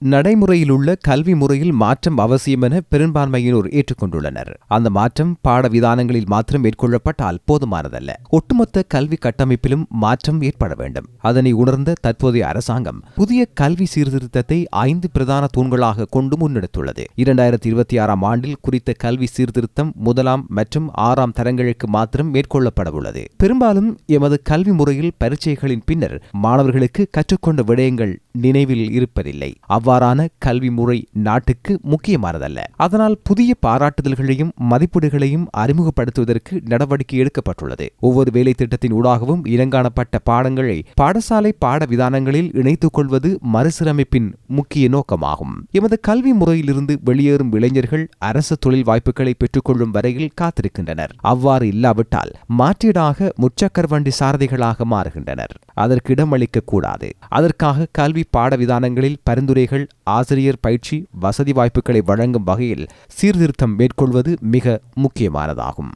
நடைமுறையில் உள்ள கல்வி முறையில் மாற்றம் அவசியம் என பெரும்பான்மையினோர் ஏற்றுக்கொண்டுள்ளனர். அந்த மாற்றம் பாட விதானங்களில் மாத்திரம் மேற்கொள்ளப்பட்டால் போதுமானதல்ல. ஒட்டுமொத்த கல்வி கட்டமைப்பிலும் மாற்றம் ஏற்பட வேண்டும். அதனை உணர்ந்த தற்போதைய அரசாங்கம் புதிய கல்வி சீர்திருத்தத்தை ஐந்து பிரதான தூண்களாக கொண்டு முன்னெடுத்துள்ளது. இரண்டாயிரத்தி இருபத்தி ஆறாம் ஆண்டில் குறித்த கல்வி சீர்திருத்தம் முதலாம் மற்றும் ஆறாம் தரங்களுக்கு மாத்திரம் மேற்கொள்ளப்படவுள்ளது. பெரும்பாலும் எமது கல்வி முறையில் பரீட்சைகளின் பின்னர் மாணவர்களுக்கு கற்றுக்கொண்ட விடயங்கள் நினைவில் இருப்பதில்லை. அவ்வாறான கல்வி முறை நாட்டுக்கு முக்கியமானதல்ல. அதனால் புதிய பாராட்டுதல்களையும் மதிப்பீடுகளையும் அறிமுகப்படுத்துவதற்கு நடவடிக்கை எடுக்கப்பட்டுள்ளது. ஒவ்வொரு வேலை திட்டத்தின் ஊடாகவும் இனங்காணப்பட்ட பாடங்களை பாடசாலை பாட விதானங்களில் இணைத்துக் கொள்வது மறுசீரமைப்பின் முக்கிய நோக்கமாகும். எமது கல்வி முறையிலிருந்து வெளியேறும் இளைஞர்கள் அரசு தொழில் வாய்ப்புகளை பெற்றுக்கொள்ளும் வரையில் காத்திருக்கின்றனர். அவ்வாறு இல்லாவிட்டால் மாற்றீடாக முச்சக்கர வண்டி சாரதிகளாக மாறுகின்றனர். அதற்கு இடமளிக்க கூடாது அதற்காக கல்வி பாட விதானங்களில் பரிந்துரைகள் ஆசிரியர் பயிற்சி வசதி வாய்ப்புகளை வழங்கும் வகையில் சீர்திருத்தம் மேற்கொள்வது மிக முக்கியமானதாகும்.